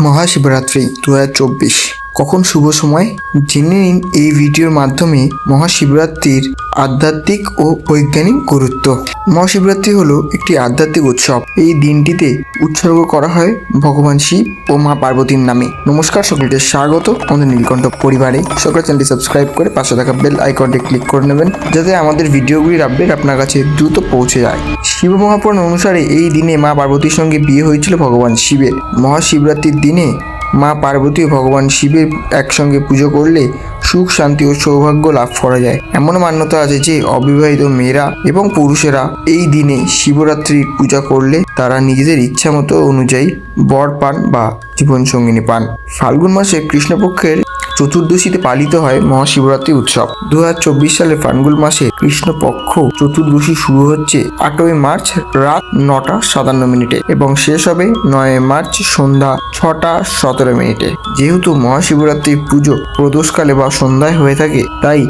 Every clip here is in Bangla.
মহাশিবরাত্রি দু কখন শুভ সময়? জেনে নিন এই ভিডিওর মাধ্যমে মহাশিবরাত্রির আধ্যাত্মিক ও বৈজ্ঞানিক গুরুত্ব। মহাশিবরাত্রি হলো একটি আধ্যাত্মিক উৎসব। এই দিনটিতে উৎসর্গ করা হয় ভগবান শিব ও মা পার্বতীর নামে। নমস্কার, সকলকে স্বাগত আমাদের নীলকণ্ঠ পরিবারে। সকল চ্যানেলটি সাবস্ক্রাইব করে পাশে থাকা বেল আইকনটি ক্লিক করে নেবেন, যাতে আমাদের ভিডিওগুলির আপডেট আপনার কাছে দ্রুত পৌঁছে যায়। শিব মহাপুরাণ অনুসারে এই দিনে মা পার্বতীর সঙ্গে বিয়ে হয়েছিল ভগবান শিবের। মহাশিবরাত্রির দিনে মা পার্বতী ও ভগবান শিবের একসঙ্গে পুজো করলে সুখ, শান্তি ও সৌভাগ্য লাভ করা যায়। এমন মান্যতা আছে যে, অবিবাহিত মেয়েরা এবং পুরুষেরা এই দিনে শিবরাত্রির পূজা করলে তারা নিজেদের ইচ্ছা মতো অনুযায়ী বর পান বা জীবনসঙ্গিনী পান। ফাল্গুন মাসে কৃষ্ণপক্ষের চতুর্দশীতে পালিত হয় মহাশিবরাত্রি উৎসব। দু হাজার চব্বিশ সালে ফাল্গুন মাসে কৃষ্ণপক্ষ চতুর্দশী শুরু হচ্ছে আটই মার্চ রাত নটা সাতান্ন মিনিটে এবং শেষ হবে নয় মার্চ সন্ধ্যা ছটা সতেরো মিনিটে। যেহেতু মহাশিবরাত্রির পুজো প্রদোষকালে বা সন্ধ্যায় হয়ে থাকে, তাই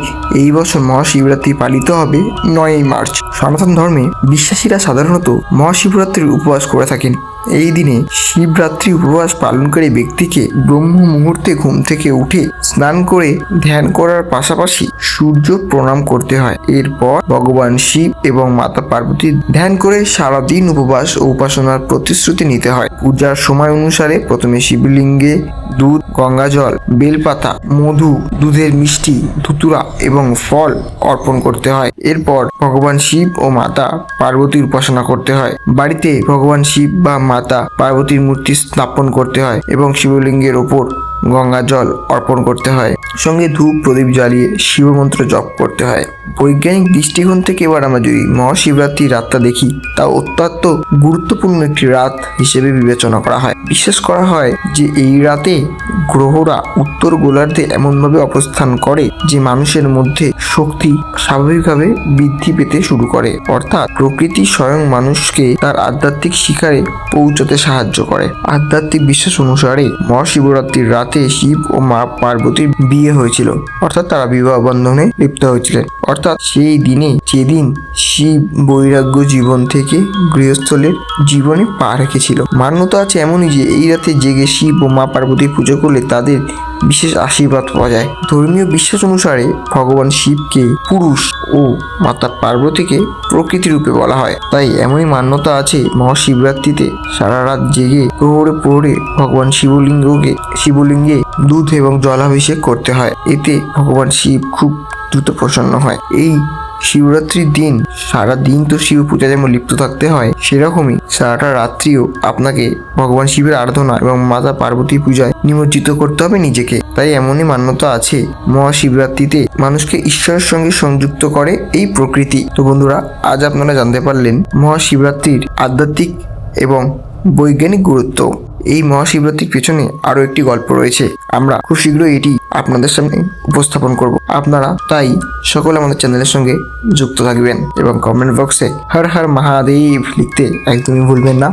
এই বছর মহাশিবরাত্রি পালিত হবে নয়ই মার্চ। সনাতন ধর্মে বিশ্বাসীরা সাধারণত মহাশিবরাত্রির উপবাস করে থাকেন। এই দিনে শিবরাত্রি উপবাস পালনকারী ব্যক্তিকে ব্রহ্ম মুহূর্তে ঘুম থেকে উঠে স্নান করে ধ্যান করার পাশাপাশি সূর্য প্রণাম করতে হয়। এরপর ভগবান শিব এবং মাতা পার্বতীর ধ্যান করে সারাদিন উপবাস ও উপাসনার প্রতিশ্রুতি নিতে হয়। পূজার সময় অনুসারে প্রথমে শিবলিঙ্গে দুধ, গঙ্গা গঙ্গাজল বেলপাতা, মধু, দুধের মিষ্টি, ধুতুরা এবং ফল অর্পণ করতে হয়। এরপর ভগবান শিব ও মাতা পার্বতীর উপাসনা করতে হয়। বাড়িতে ভগবান শিব বা মাতা পার্বতীর মূর্তি স্থাপন করতে হয় এবং শিবলিঙ্গের ওপর গঙ্গা জল অর্পণ করতে হয়। সঙ্গে ধূপ, প্রদীপ জ্বালিয়ে শিবমন্ত্র জপ করতে হয়। বৈজ্ঞানিক দৃষ্টিকোণ থেকে এবার আমরা যদি মহাশিবরাত্রির রাতটা দেখি, তা অত্যন্ত গুরুত্বপূর্ণ একটি রাত হিসেবে বিবেচনা করা হয়। বিশ্বাস করা হয় যে এই রাতে গ্রহরা উত্তর গোলার্ধে এমনভাবে অবস্থান করে যে মানুষের মধ্যে শক্তি স্বাভাবিকভাবে বৃদ্ধি পেতে শুরু করে। অর্থাৎ প্রকৃতি স্বয়ং মানুষকে তার আধ্যাত্মিক শিকারে পৌঁছতে সাহায্য করে। আধ্যাত্মিক বিশ্বাস অনুসারে মহাশিবরাত্রির রাতে শিব ও মা পার্বতীর বিয়ে হয়েছিল। অর্থাৎ তারা বিবাহ বন্ধনে লিপ্ত হয়েছিলেন। অর্থাৎ সেই দিনে যেদিন শিব বৈরাগ্য জীবন থেকে গৃহস্থলের জীবনে পা রেখেছিল। মান্যতা আছে এমনই যে এই রাতে জেগে শিব ও মা পার্বতী পুজো করলে তাদের বিশেষ আশীর্বাদ পাওয়া যায়। ধর্মীয় বিশ্বাস অনুসারে ভগবান শিবকে পুরুষ ও মাতা পার্বতীকে প্রকৃতি রূপে বলা হয়। তাই এমনই মান্যতা আছে মহাশিবরাত্রিতে। সারা রাত জেগে প্রহরে প্রহরে ভগবান শিবলিঙ্গকে শিবলিঙ্গে দুধ এবং জলাভিষেক করতে হয়। এতে ভগবান শিব খুব দ্রুত প্রসন্ন হয়। এই শিবরাত্রির দিন সারা দিন তো শিব পূজা যেমন লিপ্ত থাকতে হয়। সেরকমই সারাটা রাত্রিও আপনাকে ভগবান শিবের আরাধনা এবং মাতা পার্বতী পূজায় নিমজ্জিত করতে হবে নিজেকে। তাই এমনই মান্যতা আছে। মহাশিবরাত্রিতে মানুষকে ঈশ্বরের সঙ্গে সংযুক্ত করে এই প্রকৃতি। তো বন্ধুরা, আজ আপনারা জানতে পারলেন মহাশিবরাত্রির আধ্যাত্মিক এবং বৈজ্ঞানিক গুরুত্ব। এই মহাশিবরাত্রির পেছনে আরও একটি গল্প রয়েছে। আমরা খুব শীঘ্রই এটি আপনাদের সামনে উপস্থাপন করব। আপনারা তাই সকলে আমাদের চ্যানেলের সঙ্গে যুক্ত থাকবেন এবং কমেন্ট বক্সে হর হর মহাদেব লিখতে একদমই ভুলবেন না।